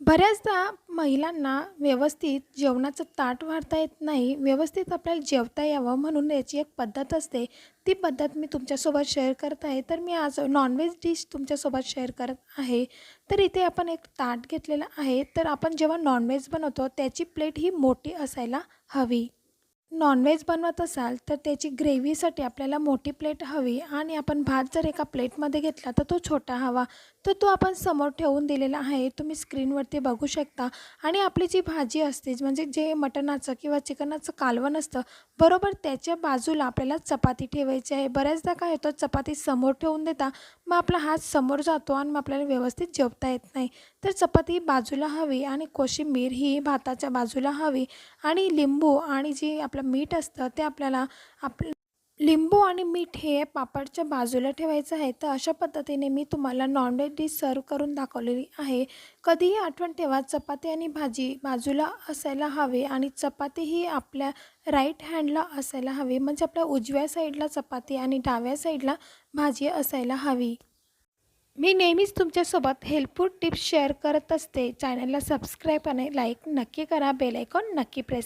बऱ्याचदा महिलांना व्यवस्थित जेवणाचं ताट वाढता येत नाही व्यवस्थित आपल्याला जेवता यावं म्हणून याची एक पद्धत असते. ती पद्धत मी तुमच्यासोबत शेअर करत आहे. तर मी आज नॉनव्हेज डिश तुमच्यासोबत शेअर करत आहे. तर इथे आपण एक ताट घेतलेलं आहे. तर आपण जेव्हा नॉनव्हेज बनवतो त्याची प्लेट ही मोठी असायला हवी. नॉनव्हेज बनवत असाल तर त्याची ग्रेव्हीसाठी आपल्याला मोठी प्लेट हवी आणि आपण भात जर एका प्लेटमध्ये घेतला तर तो छोटा हवा. तर तो आपण समोर ठेवून दिलेला आहे. तुम्ही स्क्रीनवरती बघू शकता. आणि आपली जी भाजी असते म्हणजे जे मटणाचं किंवा चिकनाचं कालवण असतं बरोबर त्याच्या बाजूला आपल्याला चपाती ठेवायची आहे. बऱ्याचदा काय होतं चपाती समोर ठेवून देता मग आपला हात समोर जातो आणि मग आपल्याला व्यवस्थित जेवता येत नाही. तर चपाती बाजूला हवी आणि कोशिंबीर ही भाताच्या बाजूला हवी. आणि लिंबू आणि जी आपलं मीठ असतं ते आपल्याला आप लिंबू आणि मीठ हे पापडच्या बाजूला ठेवायचं आहे. तर अशा पद्धतीने मी तुम्हाला नॉनव्हेज डिश सर्व करून दाखवलेली आहे. कधीही आठवण ठेवा चपाती आणि भाजी बाजूला असायला हवी आणि चपाती ही आपल्या राईट हँडला असायला हवी. म्हणजे आपल्या उजव्या साईडला चपाती आणि डाव्या साईडला भाजी असायला हवी. मी नेहमीच तुमच्यासोबत हेल्पफुल टिप्स शेअर करत असते. चॅनलला सबस्क्राईब आणि लाईक नक्की करा. बेलायकॉन नक्की प्रेस